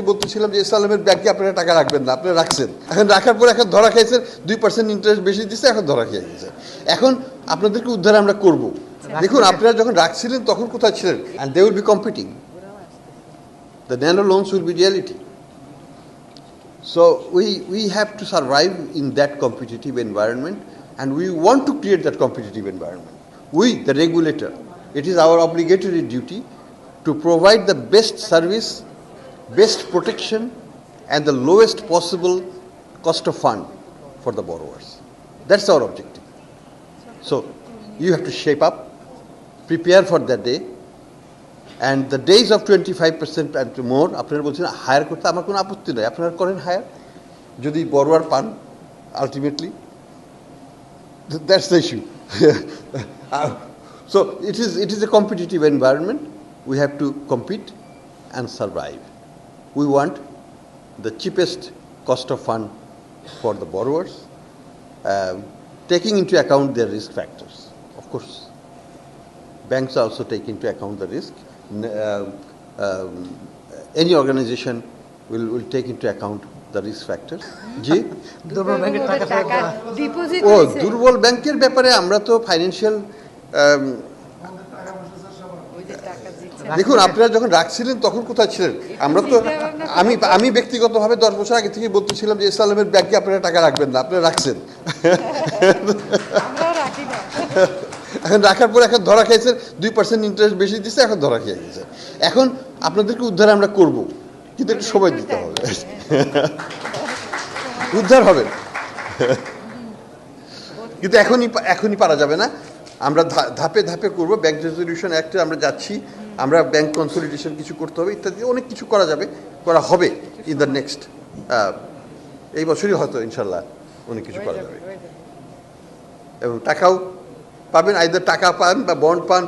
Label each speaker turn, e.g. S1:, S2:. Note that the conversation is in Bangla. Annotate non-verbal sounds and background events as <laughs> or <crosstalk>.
S1: থেকেই বলতেছিলাম যে ইসলামের ব্যাংকে আপনারা টাকা রাখবেন না আপনারা রাখছেন। এখন রাখার পর এখন ধরা খাইছেন দুই পার্সেন্ট ইন্টারেস্ট বেশি দিচ্ছে এখন ধরা খেয়ে গেছে এখন আপনাদেরকে উদ্ধার আমরা করব। দেখুন আপনারা যখন রাখছিলেন তখন কোথায় ছিলেন? And they will be competing the nano loans will be reality So we, we have to survive in that competitive environment and we want to create that competitive environment. We, the regulator, it is our obligatory duty to provide the best service, best protection and the lowest possible cost of fund for the borrowers. That's our objective. So you have to shape up, prepare for that day and the days of twenty five percent and more আপনারা বলছেন হায়ার করতে আমার কোনো আপত্তি নয় আপনারা করেন হায়ার যদি বড়োয়ার পান ultimately that's the issue so it is it is a competitive environment we have to compete and survive We want the cheapest cost of fund for the borrowers, um, taking into account their risk factors, of course. Banks also take into account the risk. N- um, um, any organization will, will take into account the risk factors. জি <laughs>
S2: দুর্বল ব্যাংকের টাকা ফেরত
S3: টাকা
S2: দেওয়া।
S3: ডিপোজিট
S1: ও দুর্বল ব্যাংকের ব্যাপারে আমরা তো ফাইন্যান্সিয়াল
S3: ওই যে টাকা দিচ্ছে
S1: দেখুন আপনারা যখন রাখছিলেন তখন কোথায় ছিলেন? আমরা তো আমি আমি ব্যক্তিগতভাবে দশ বছর আগে থেকে বলতেছিলাম যে ইসলামের ব্যাংকে আপনারা টাকা রাখবেন না আপনারা রাখছেন। এখন রাখার পর এখন ধরা খাইছেন দুই পার্সেন্ট ইন্টারেস্ট বেশি দিচ্ছে এখন ধরা খেয়ে গেছে। এখন আপনাদেরকে উদ্ধার আমরা করব কিন্তু একটু সময় দিতে হবে। উদ্ধার হবে। কিন্তু এখনই এখনই পারা যাবে না। আমরা ধাপে ধাপে করব। ব্যাংক রেজলিউশন অ্যাক্টে আমরা যাচ্ছি। আমরা ব্যাংক কনসলিডেশন কিছু করতে হবে ইত্যাদি। অনেক কিছু করা যাবে করা হবে ইন দ্য নেক্সট এই বছরই হয়তো ইনশাল্লাহ অনেক কিছু করা যাবে। এবং টাকাও পাবেন আইদার টাকা পান বা বন্ড পান